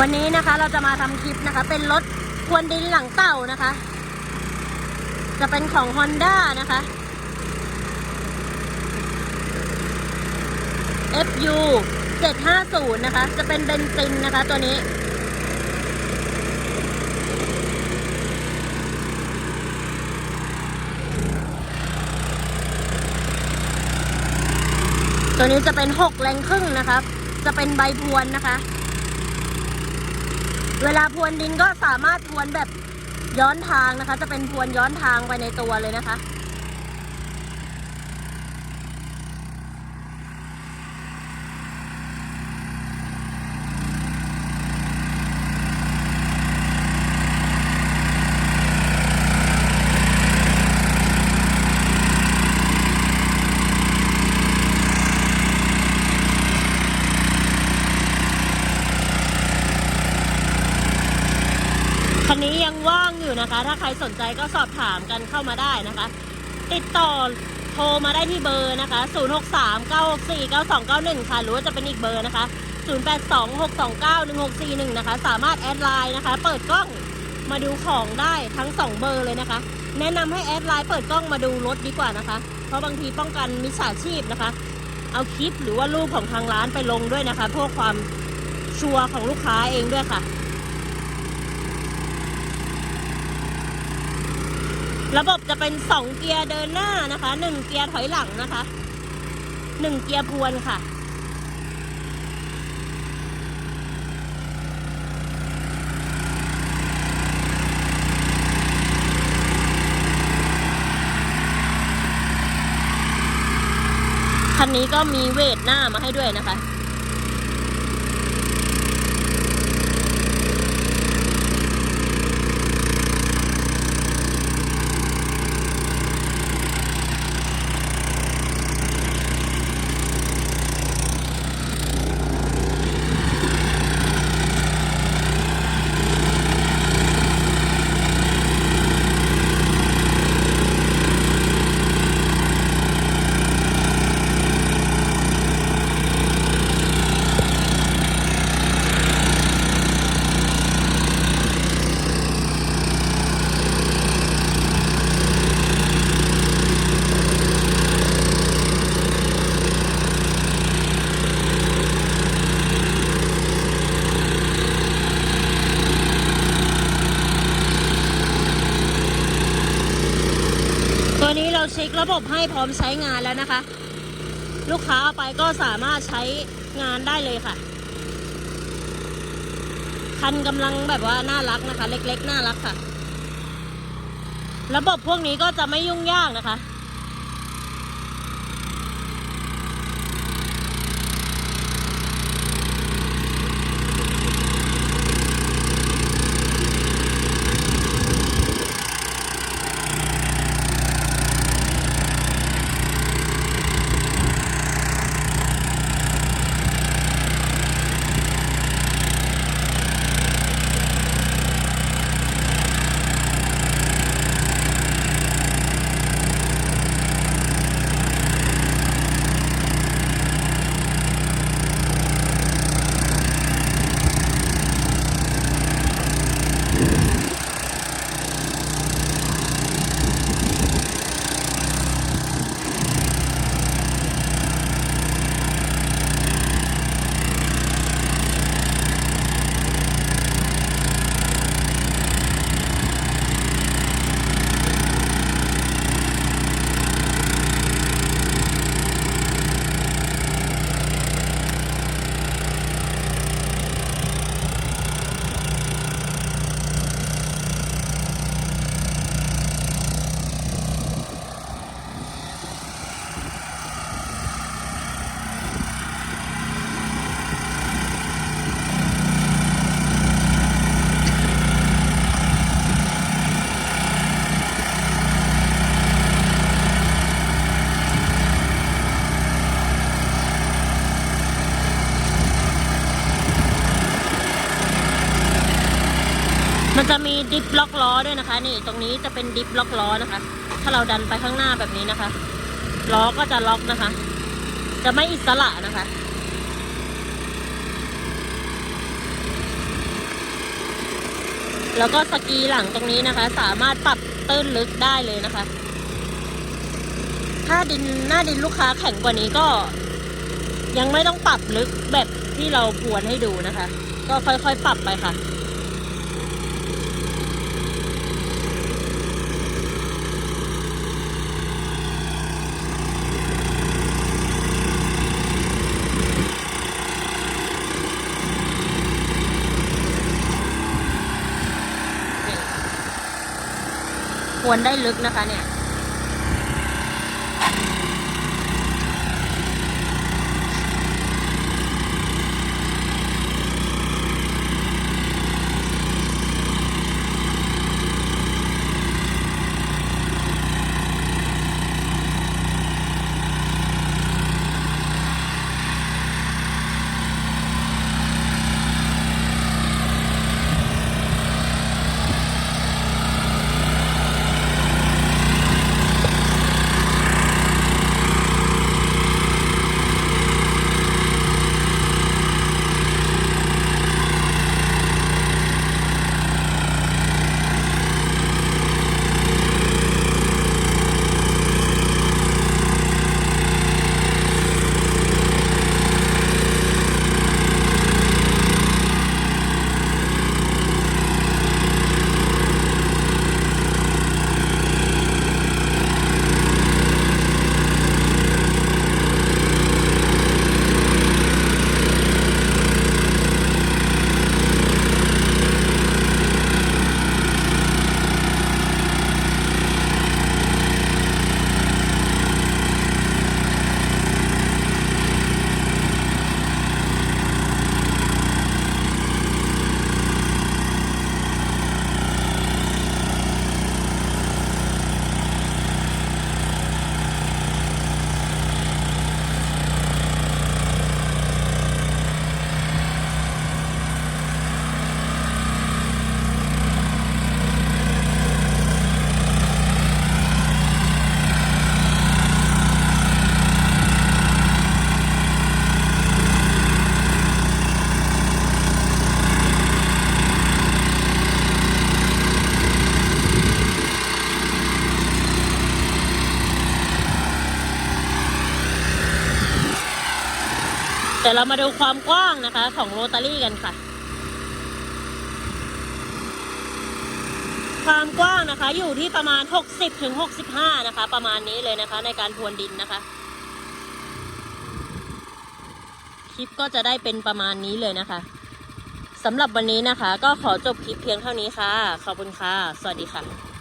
วันนี้นะคะเราจะมาทำคลิปนะคะ เป็นรถควนดินหลังเต่านะคะ จะเป็นของ Honda นะคะ FU 750 นะคะ จะเป็นเบนซินนะคะตัวนี้ ตัวนี้จะเป็น 6 แรงครึ่งนะครับจะเป็นใบพรวนนะคะ เวลาพรวนดินก็สามารถพรวนแบบย้อนทางนะคะ จะเป็นพรวนย้อนทางไปในตัวเลยนะคะ คันนี้ยังว่างอยู่นะคะ ถ้าใครสนใจก็สอบถามกันเข้ามาได้นะคะ ติดต่อโทรมาได้ที่เบอร์นะคะ 063 964 9291 ค่ะ หรือว่าจะเป็นอีกเบอร์นะคะ 082 629 1641 นะคะ สามารถแอดไลน์นะคะ เปิดกล้องมาดูของได้ทั้ง 2 เบอร์เลยนะคะ แนะนำให้แอดไลน์เปิดกล้องมาดูรถดีกว่านะคะ เพราะบางทีป้องกันมิจฉาชีพนะคะ เอาคลิปหรือว่ารูปของทางร้านไปลงด้วยนะคะ เพื่อความชัวร์ของลูกค้าเองด้วยค่ะ ระบบจะเป็น 2 เกียร์เดินหน้านะคะ 1 เกียร์ถอยหลังนะคะ 1 เกียร์พวนค่ะ คันนี้ก็มีเวทหน้ามาให้ด้วยนะคะ ตัวนี้เระบบให้พร้อมใช้งานแล้วนะคะ ลูกค้าเอาไปก็สามารถใช้งานได้เลยค่ะ คันกำลังแบบว่าน่ารักนะคะ เล็กๆ น่ารักค่ะ ระบบพวกนี้ก็จะไม่ยุ่งยากนะคะ มันจะมีดิฟล็อกล้อด้วยนะคะ นี่ตรงนี้จะเป็นดิฟล็อกล้อนะคะ ถ้าเราดันไปข้างหน้าแบบนี้นะคะล้อก็จะล็อกนะคะ จะไม่อิสระนะคะ แล้วก็สกีหลังตรงนี้นะคะ สามารถปรับตื้นลึกได้เลยนะคะ ถ้าดินหน้าดินลูกค้าแข็งกว่านี้ก็ ยังไม่ต้องปรับลึกแบบที่เราพวนให้ดูนะคะ ก็ค่อยๆปรับไปค่ะ ค วรได้ลึกนะคะเนี่ย แต่เรามาดูความกว้างนะคะ ของโรตารี่กันค่ะ ความกว้างนะคะ อยู่ที่ประมาณ 60ถึง65 นะคะ ประมาณนี้เลยนะคะ ในการพรวนดินนะคะ คลิปก็จะได้เป็นประมาณนี้เลยนะคะสำหรับวันนี้นะคะ ก็ขอจบคลิปเพียงเท่านี้ค่ะ ขอบคุณค่ะ สวัสดีค่ะ